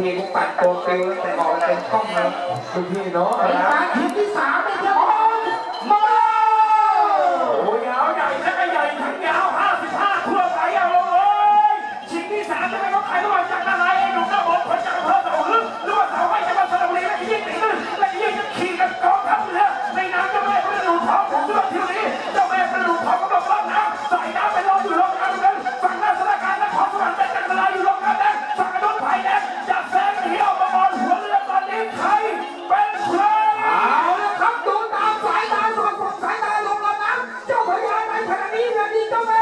พี่กูปัดตัวปิวแต่ออกเป็นช่องเลยทุกที่เนาะนะ พี่แบบนี้ก็มา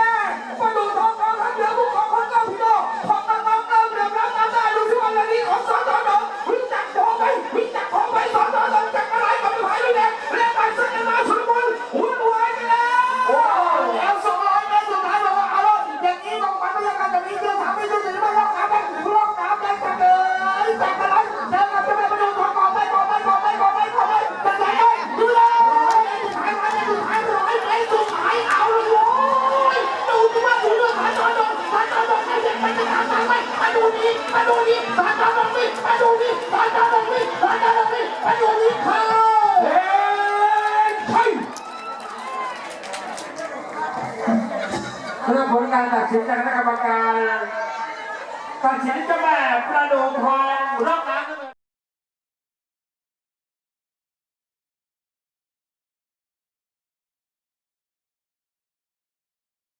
ดูนี้มาดูนี้สายตาลงนี่มาดูนี้สายตาลงนี่สายตาลงนี่มาดูนี้เข้าเรื่องผลการตัดสินจากคณะกรรมการตัดสินจะแบบประดูทองรอบน้ำ